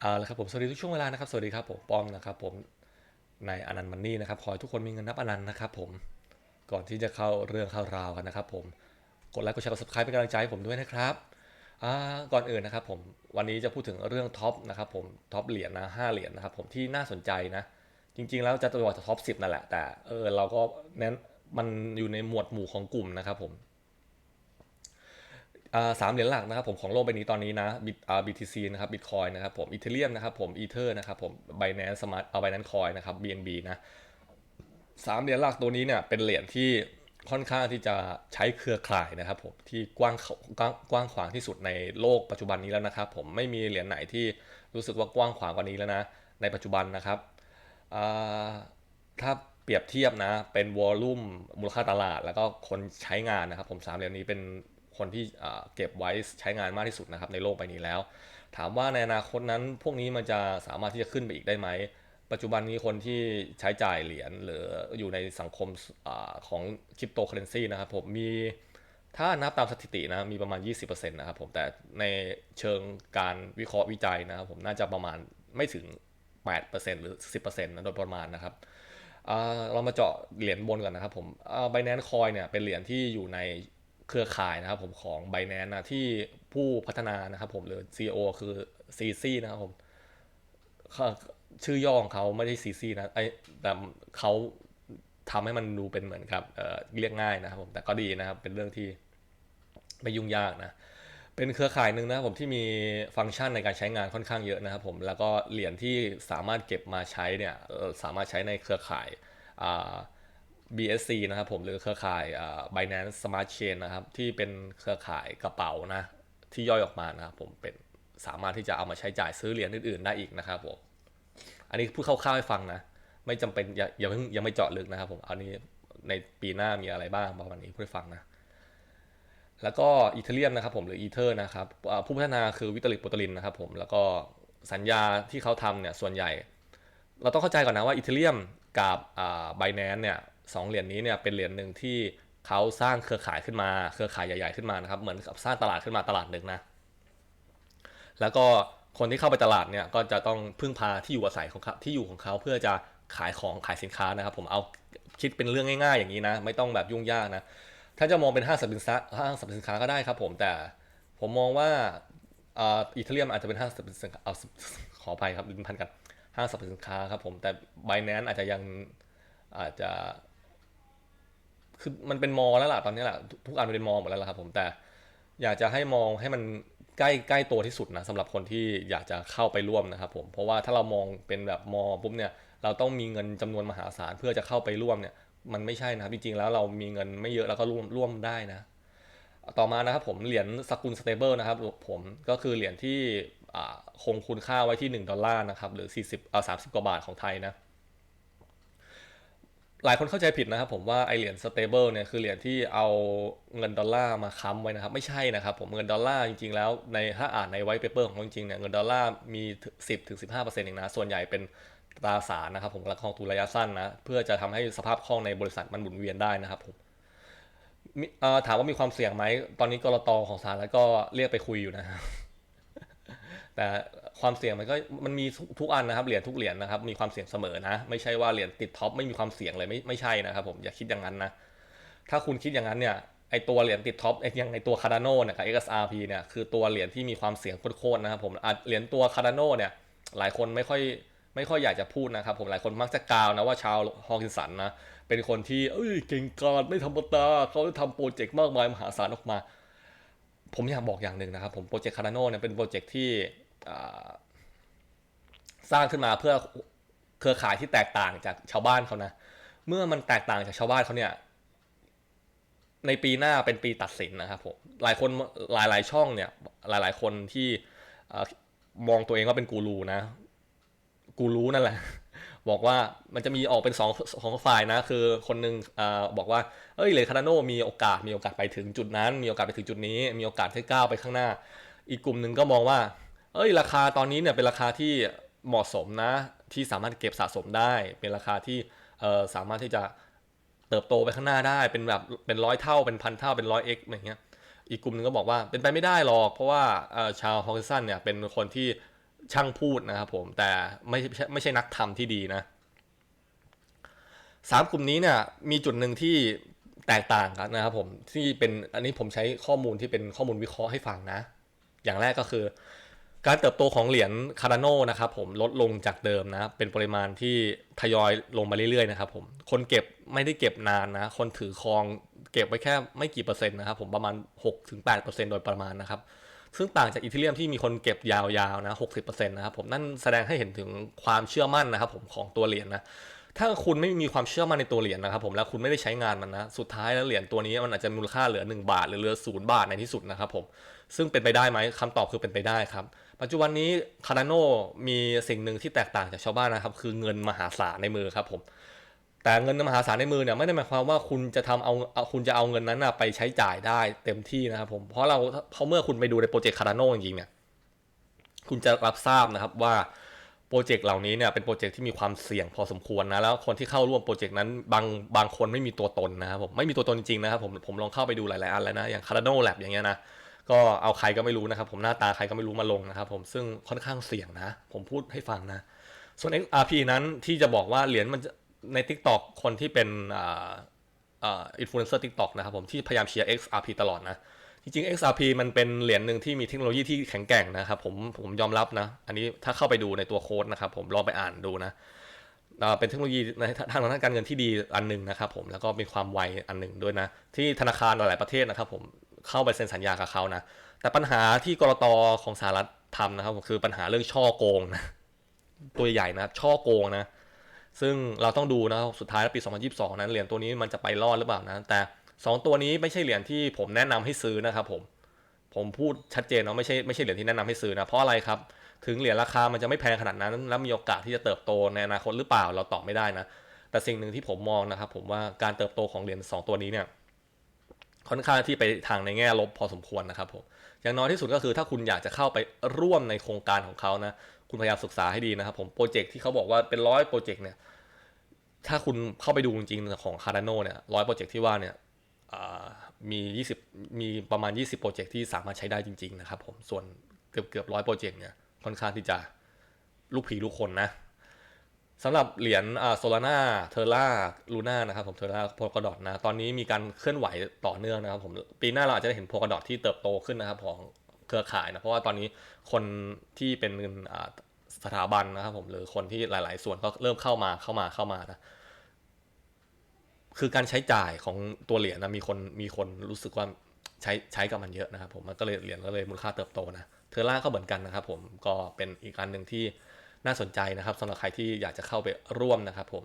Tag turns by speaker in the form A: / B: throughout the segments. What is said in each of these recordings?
A: เอาละครับผมสวัสดีทุกช่วงเวลานะครับสวัสดีครับผมป้อมนะครับผมในอนันต์มันนี่นะครับขอให้ทุกคนมีเงินนับอนันต์นะครับผมก่อนที่จะเข้าเรื่องเข้าราวกันนะครับผมกดไลค์กดแชร์กด subscribe เป็นกำลังใจให้ผมด้วยนะครับก่อนอื่นนะครับผมวันนี้จะพูดถึงเรื่องท็อปนะครับผมท็อปเหรียญนะห้าเหรียญนะครับผมที่น่าสนใจนะ จริงๆ แล้วจะตัวจะท็อปสิบนั่นแหละแต่เออเราก็เน้นมันอยู่ในหมวดหมู่ของกลุ่มนะครับผม สามเหรียญหลักนะครับผมของโลกใบนี้ตอนนี้นะบิตอ่า BTC นะครับ Bitcoin นะครับผม Ethereum นะครับผม Ether นะครับผม Binance Smart เอา Binance Coin นะครับ BNB นะสามเหรียญหลักตัวนี้เนี่ยเป็นเหรียญที่ค่อนข้างที่จะใช้เครือข่ายนะครับผมที่กว้างเขากว้างกว้างขวางที่สุดในโลกปัจจุบันนี้แล้วนะครับผมไม่มีเหรียญไหนที่รู้สึกว่ากว้างขวางกว่านี้แล้วนะในปัจจุบันนะครับถ้าเปรียบเทียบนะเป็นวอลลุ่มมูลค่าตลาด แล้วก็คนใช้งานนะครับผมสามเหรียญนี้เป็น คนที่เก็บไว้ใช้งานมากที่สุดนะครับในโลกใบนี้แล้ว ถามว่าในอนาคตนั้นพวกนี้มันจะสามารถที่จะขึ้นไปอีกได้ไหมปัจจุบันนี้คนที่ใช้จ่ายเหรียญหรืออยู่ในสังคมอของคริปโตเคอเรนซีนะครับผมมีถ้านับตามสถิตินะมีประมาณ 20%นะครับผมแต่ในเชิงการวิเคราะห์วิจัยนะครับผมน่าจะประมาณไม่ถึง 8%หรือ 10%นะโดยประมาณนะครับเรามาเจาะเหรียญบนก่อนนะครับผมไบแนนคอยเนี่ยเป็นเหรียญที่อยู่ใน เครือข่ายนะครับผมของ b บ n a n c e นะที่ผู้พัฒนานะครับผมหรือ CEO คือ CC นะครับผมชื่อย่อของเขาไม่ได้ CC นะไอแต่เขาทำให้มันดูเป็นเหมือนกับเเรียกง่ายนะครับผมแต่ก็ดีนะครับเป็นเรื่องที่ไม่ยุ่งยากนะเป็นเครือข่ายหนึ่งนะครับผมที่มีฟังก์ชันในการใช้งานค่อนข้างเยอะนะครับผมแล้วก็เหรียญที่สามารถเก็บมาใช้เนี่ยสามารถใช้ในเครือข่ายอ่า BSC นะครับผมหรือเครือข่ายอ่า Binance Smart Chain นะครับ ที่เป็นเครือข่ายกระเป๋านะ ที่ย่อยออกมานะครับผมเป็นสามารถที่จะเอามาใช้จ่ายซื้อเหรียญอื่นๆ ได้อีกนะครับผมอันนี้พูดคร่าวๆให้ฟังนะ ไม่จำเป็นอย่าอย่าเพิ่งยังไม่เจาะลึกนะครับผมอันนี้ในปีหน้ามีอะไรบ้างประมาณนี้พูดให้ฟังนะแล้วก็อีเทเรียมนะครับผมหรืออีเทอร์นะครับผู้พัฒนาคือวิตาลิกโปรตลินนะครับผมแล้วก็สัญญาที่เขาทำเนี่ยส่วนใหญ่ เราต้องเข้าใจก่อนนะว่าอีเทเรียมกับอ่าไบแนนเนี่ย สองเหรียญนี้เนี่ยเป็นเหรียญหนึ่งที่เขาสร้างเครือข่ายขึ้นมา เครือข่ายใหญ่ๆขึ้นมานะครับ เหมือนกับสร้างตลาดขึ้นมาตลาดหนึ่งนะ แล้วก็คนที่เข้าไปตลาดเนี่ยก็จะต้องพึ่งพาที่อยู่อาศัยของเขาที่อยู่ของเขาเพื่อจะขายของขายสินค้านะครับ ผมเอาคิดเป็นเรื่องง่าย ๆ อย่างนี้นะ ไม่ต้องแบบยุ่งยากนะ ถ้าจะมองเป็นห้างสรรพสินค้าห้างสรรพสินค้าก็ได้ครับ ผมแต่ผมมองว่าอ่าเทเรียมอาจจะเป็นห้างสรรพสินค้าเอาขออภัยครับลิ้นพันกันห้างสรรพสินค้าครับผมแต่ b บ n a n c e อาจจะยังอาจจะ คือมันเป็นมอแล้วล่ะตอนนี้แหละทุกอันเป็นมอหมดแล้วล่ะครับผมแต่อยากจะให้มองให้มันใกล้ใกล้ตัวที่สุดนะสำหรับคนที่อยากจะเข้าไปร่วมนะครับผมเพราะว่าถ้าเรามองเป็นแบบมอปุ๊บเนี่ยเราต้องมีเงินจำนวนมหาศาลเพื่อจะเข้าไปร่วมเนี่ยมันไม่ใช่นะครับจริงๆแล้วเรามีเงินไม่เยอะแล้วก็ร่วมร่วมได้นะ ต่อมานะครับผมเหรียญสกุลสเตเบิลนะครับผมก็คือเหรียญที่คงคุณค่าไว้ที่ 1 ดอลลาร์นะครับหรือ40อ่า30 กว่าบาทของไทยนะ หลายคนเข้าใจผิดนะครับผมว่าไอเหรียญสเตเบิลเนี่ยคือเหรียญที่เอาเงินดอลลาร์มาค้ำไว้นะครับ ไม่ใช่นะครับผมเงินดอลลาร์จริงๆแล้วในถ้าอ่านในไวท์เปเปอร์ของจริงๆเนี่ยเงินดอลลาร์มี 10ถึง15%เองนะส่วนใหญ่เป็นตราสารนะครับผมและกองทุนระยะสั้นนะเพื่อจะทำให้สภาพคล่องในบริษัทมันหมุนเวียนได้นะครับผมถามว่ามีความเสี่ยงไหมตอนนี้กรตอของสหรัฐก็เรียกไปคุยอยู่นะครับ แต่ความเสี่ยงมันก็มันมีทุกอันนะครับเหรียญทุกเหรียญนะครับมีความเสี่ยงเสมอนะ ไม่ใช่ว่าเหรียญติดท็อปไม่มีความเสี่ยงเลยไม่ไม่ใช่นะครับผมอย่าคิดอย่างนั้นนะถ้าคุณคิดอย่างนั้นเนี่ยไอตัวเหรียญติดท็อปไอยังไอตัวคาร์ดานโนเนี่ยกับ XRP เนี่ยคือตัวเหรียญที่มีความเสี่ยงโคตรๆนะครับผมอะเหรียญตัวคาร์ดานโนเนี่ยหลายคนไม่ค่อยไม่ค่อยอยากจะพูดนะครับผมหลายคนมักจะกล่าวนะว่าชาวฮอกินสันนะเป็นคนที่เอ้ยเก่งกาจไม่ธรรมดาเขาทำโปรเจกต์มากมายมหาศาลออกมา ผมอยากบอกอย่างหนึ่งนะครับผมโปรเจกต์คาร์ดานโนเนี่ยเป็นโปรเจกต์ที่ สร้างขึ้นมาเพื่อเครือข่ายที่แตกต่างจากชาวบ้านเขานะ เมื่อมันแตกต่างจากชาวบ้านเขาเนี่ย ในปีหน้าเป็นปีตัดสินนะครับผม หลายคนหลายหลายๆช่องเนี่ยหลายหลายๆคนที่มองตัวเองว่าเป็นกูรูนะ กูรู้นั่นแหละ บอกว่ามันจะมีออกเป็นสองสองฝ่ายนะ คือคนหนึงอบอกว่า เอ้ยเลคานาโนมีโอกาสมีโอกาสไปถึงจุดนั้น มีโอกาสไปถึงจุดนี้ มีโอกาสที่ก้าวไปข้างหน้า อีกกลุ่มหนึ่งก็มองว่า เอ้ยราคาตอนนี้เนี่ยเป็นราคาที่เหมาะสมนะ ที่สามารถเก็บสะสมได้ เป็นราคาที่เอ่อสามารถที่จะเติบโตไปข้างหน้าได้เป็นแบบเป็นร้อยเท่าเป็นพันเท่าเป็นร้อยเอ็กอย่างเงี้ยอีกกลุ่มหนึ่งก็บอกว่าเป็นไปไม่ได้หรอก เพราะว่าชาวฮอลกินสันเนี่ยเป็นคนที่ช่างพูดนะครับผมแต่ไม่ใช่ไม่ใช่นักทำที่ดีนะสามกลุ่มนี้เนี่ยมีจุดหนึ่งที่แตกต่างกันนะครับผมที่เป็นอันนี้ผมใช้ข้อมูลที่เป็นข้อมูลวิเคราะห์ให้ฟังนะ อย่างแรกก็คือ การเติบโตของเหรียญคาร์ดานนะครับผมลดลงจากเดิมนะเป็นปริมาณที่ทยอยลงมาเรื่อยๆนะครับผมคนเก็บไม่ได้เก็บนานนะคนถือครองเก็บไว้แค่ไม่กี่เปอร์เซ็นต์นะครับผมประมาณ 6-8%โดยประมาณนะครับซึ่งต่างจากอีเทเรียมที่มีคนเก็บยาวๆนะ60%นะครับผมนั่นแสดงให้เห็นถึงความเชื่อมั่นนะครับผมของตัวเหรียญนะถ้าคุณไม่มีความเชื่อมั่นในตัวเหรียญนะครับผมแล้วคุณไม่ได้ใช้งานมันนะสุดท้ายแล้วเหรียญตัวนี้มันอาจจะมูลค่าเหลือ 1 บาทหรือเหลือศูนย์บาทในที่สุดนะครับผม ซึ่งเป็นไปได้ไหมคำตอบคือเป็นไปได้ครับ ปัจจุบันนี้คาร์ดานมีสิ่งหนึ่งที่แตกต่างจากชาวบ้านนะครับ คือเงินมหาศาลในมือครับผมแต่เงินมหาศาลในมือเนี่ยไม่ได้หมายความว่าคุณจะทำเอาคุณจะเอาเงินนั้นนะไปใช้จ่ายได้เต็มที่นะครับผมเพราะเราเพราะเมื่อคุณไปดูในโปรเจกต์คาร์ดานจริงๆเนี่ยคุณจะรับทราบนะครับว่าโปรเจกต์เหล่านี้เนี่ยเป็นโปรเจกต์ที่มีความเสี่ยงพอสมควรนะแล้วคนที่เข้าร่วมโปรเจกต์นั้นบางบางคนไม่มีตัวตนนะครับผมไม่มีตัวตนจริงๆนะครับผมผมลองเข้าไปดูหลายๆอันแล้วนะอย่างคาร์ดานแลบอย่างเงี้ยนะ ก็เอาใครก็ไม่รู้นะครับ ผมหน้าตาใครก็ไม่รู้มาลงนะครับ ผมซึ่งค่อนข้างเสี่ยงนะ ผมพูดให้ฟังนะ ส่วน XRP นั้นที่จะบอกว่าเหรียญมันจะใน TikTok คนที่เป็นอินฟลูเอนเซอร์ทิกตอกนะครับผมที่พยายามเชียร์ XRP ตลอดนะ จริงๆ XRP มันเป็นเหรียญหนึ่งที่มีเทคโนโลยีที่แข็งแกร่งนะครับผมผมยอมรับนะ อันนี้ถ้าเข้าไปดูในตัวโค้ดนะครับผมลองไปอ่านดูนะเป็นเทคโนโลยีในทางด้านการเงินที่ดีอันหนึ่งนะครับผมแล้วก็มีความไวอันหนึ่งด้วยนะ ที่ธนาคารหลายๆประเทศนะครับผม เข้าไปเซ็นสัญญากับเขานะ แต่ปัญหาที่กรตของสหรัฐทำนะครับคือปัญหาเรื่องช่อโกงนะตัวใหญ่นะช่อโกงนะ ซึ่งเราต้องดูนะสุดท้ายแล้วปี 2022 นั้นเหรียญตัวนี้มันจะไปรอดหรือเปล่านะ แต่ 2 ตัวนี้ไม่ใช่เหรียญที่ผมแนะนำให้ซื้อนะครับผมผมพูดชัดเจนเนาะไม่ใช่ไม่ใช่เหรียญที่แนะนำให้ซื้อนะเพราะอะไรครับ ถึงเหรียญราคามันจะไม่แพงขนาดนั้น แล้วมีโอกาสที่จะเติบโตในอนาคตหรือเปล่าเราตอบไม่ได้นะ แต่สิ่งหนึ่งที่ผมมองนะครับผมว่าการเติบโตของเหรียญ2ตัวนี้เนี่ย ค่อนข้างที่ไปทางในแง่ลบพอสมควรนะครับผมอย่างน้อยที่สุดก็คือถ้าคุณอยากจะเข้าไปร่วมในโครงการของเขานะคุณพยายามศึกษาให้ดีนะครับผมโปรเจกต์ที่เขาบอกว่าเป็นร้อยโปรเจกต์เนี่ยถ้าคุณเข้าไปดูจริงๆของ Cardano เนี่ยร้อยโปรเจกต์ที่ว่าเนี่ยมี 20 มีประมาณ 20 โปรเจกต์ที่สามารถใช้ได้จริง ๆ นะครับผม ส่วนเกือบเกือบร้อยโปรเจกต์เนี่ย ค่อนข้างที่จะลูกผีลูกคนนะ สำหรับเหรียญโซลาร่าเทอร่าลูน่านะครับผมเทอร่าโพลกดอทนะ ตอนนี้มีการเคลื่อนไหวต่อเนื่องนะครับผม ปีหน้าเราอาจจะได้เห็นโพลกดอทที่เติบโตขึ้นนะครับของเครือข่ายนะ เพราะว่าตอนนี้คนที่เป็นสถาบันนะครับผม หรือคนที่หลาย ๆ ส่วนก็เริ่มเข้ามาเข้ามาเข้ามานะ คือการใช้จ่ายของตัวเหรียญนะมีคนมีคนรู้สึกว่าใช้ใช้กับมันเยอะนะครับผม มันก็เลยเหรียญก็เลยมูลค่าเติบโตนะ เทอร่าก็เหมือนกันนะครับผม ก็เป็นอีกอันหนึ่งที่ น่าสนใจนะครับสำหรับใครที่อยากจะเข้าไปร่วมนะครับผม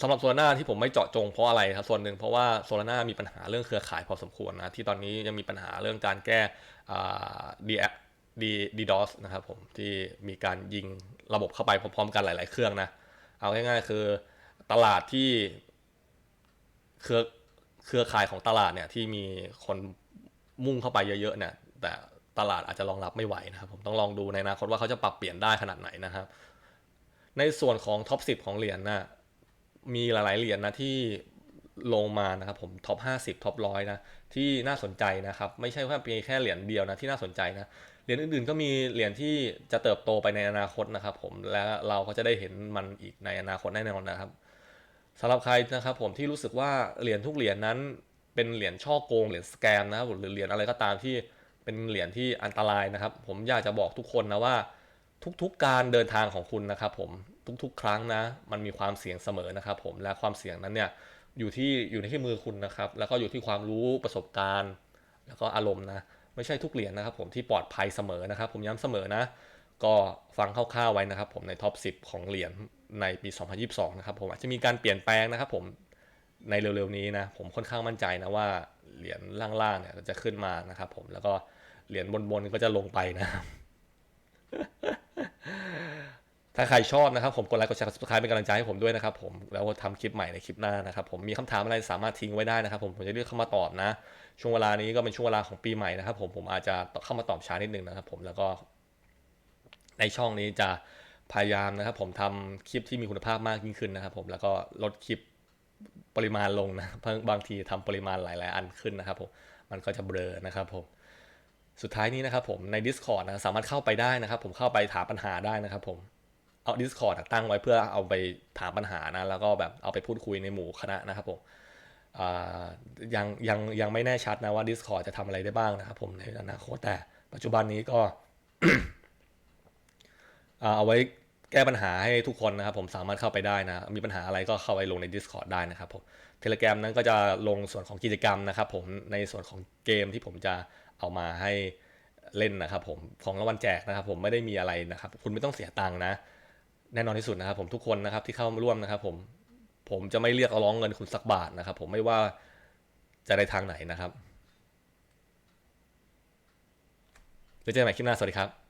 A: สำหรับโซลาร่าที่ผมไม่เจาะจงเพราะอะไรครับส่วนหนึ่งเพราะว่าโซลาร่ามีปัญหาเรื่องเครือข่ายพอสมควรนะที่ตอนนี้ยังมีปัญหาเรื่องการแก้ดีดีดีดอสนะครับผมที่มีการยิงระบบเข้าไปพร้อมๆกันหลาย ๆ เครื่องนะ เอาง่ายๆคือตลาดที่เครือเครือข่ายของตลาดเนี่ยที่มีคนมุ่งเข้าไปเยอะๆเนี่ยแต่ ตลาดอาจจะรองรับไม่ไหวนะครับผมต้องลองดูในอนาคตว่าเขาจะปรับเปลี่ยนได้ขนาดไหนนะครับ ในส่วนของท็อป 10 ของเหรียญนะมีหลายๆเหรียญนะที่ลงมานะครับผมท็อป 50ท็อปร้อยนะที่น่าสนใจนะครับ ไม่ใช่แค่เพียงแค่เหรียญเดียวนะที่น่าสนใจนะเหรียญอื่นๆ ก็มีเหรียญที่จะเติบโตไปในอนาคตนะครับ ผมและเราก็จะได้เห็นมันอีกในอนาคตแน่นอนนะครับสำหรับใครนะครับผมที่รู้สึกว่าเหรียญทุกเหรียญนั้นเป็นเหรียญช่อโกงเหรียญสแกมนะครับหรือเหรียญอะไรก็ตามที่ เป็นเหรียญที่อันตรายนะครับ ผมอยากจะบอกทุกคนนะว่า ทุกๆการเดินทางของคุณนะครับ ผมทุกๆ ครั้งนะ มันมีความเสี่ยงเสมอนะครับ ผมและความเสี่ยงนั้นเนี่ยอยู่ที่อยู่ในที่มือคุณนะครับ แล้วก็อยู่ที่ความรู้ประสบการณ์ แล้วก็อารมณ์นะไม่ใช่ทุกเหรียญนะครับ ผมที่ปลอดภัยเสมอนะครับ ผมย้ำเสมอนะ ก็ฟังคร่าวๆไว้นะครับ ผมในท็อป 10 ของเหรียญในปี 2022 นะครับ ผมอาจจะมีการเปลี่ยนแปลงนะครับ ผมในเร็วๆนี้นะ ผมค่อนข้างมั่นใจนะว่าเหรียญล่างๆเนี่ยจะขึ้นมานะครับ ผมแล้วก็ เหรียญบนๆก็จะลงไปนะครับถ้าใครชอบนะครับผมกดไลค์กดแชร์กด subscribe เป็นกำลังใจให้ผมด้วยนะครับผมแล้วทำคลิปใหม่ในคลิปหน้านะครับผมมีคำถามอะไรสามารถทิ้งไว้ได้นะครับผมผมจะเลือกเข้ามาตอบนะ ช่วงเวลานี้ก็เป็นช่วงเวลาของปีใหม่นะครับผมผมอาจจะเข้ามาตอบช้านิดนึงนะครับผมแล้วก็ ในช่องนี้จะพยายามนะครับ ผมทำคลิปที่มีคุณภาพมากยิ่งขึ้นนะครับ ผมแล้วก็ลดคลิปปริมาณลงนะเพราะบางทีทำปริมาณหลาย ๆ อันขึ้นนะครับผมมันก็จะเบลอนะครับผม สุดท้ายนี้นะครับผมใน Discord นะสามารถเข้าไปได้นะครับ ผมเข้าไปถามปัญหาได้นะครับผมเอา Discord ตั้งไว้เพื่อเอาไปถามปัญหานะแล้วก็แบบเอาไปพูดคุยในหมู่คณะนะครับผมยังยังยังไม่แน่ชัดนะว่า Discord จะทำอะไรได้บ้างนะครับผมในอนาคตแต่ปัจจุบันนี้ก็เอาไว้แก้ปัญหาให้ทุกคนนะครับผมสามารถเข้าไปได้นะ มีปัญหาอะไรก็เข้าไปลงใน Discord ได้นะครับผม เทเล gram นั้นก็จะลงส่วนของกิจกรรมนะครับผมในส่วนของเกมที่ผมจะเอามาให้เล่นนะครับผมของรางวัลแจกนะครับผมไม่ได้มีอะไรนะครับ คุณไม่ต้องเสียตังค์นะ แน่นอนที่สุดนะครับผมทุกคนนะครับที่เข้ามาร่วมนะครับผมผมจะไม่เรียกร้องเงินคุณสักบาทนะครับ ผมไม่ว่าจะในทางไหนนะครับไว้เจอกันใหม่คลิปหน้าสวัสดีครับ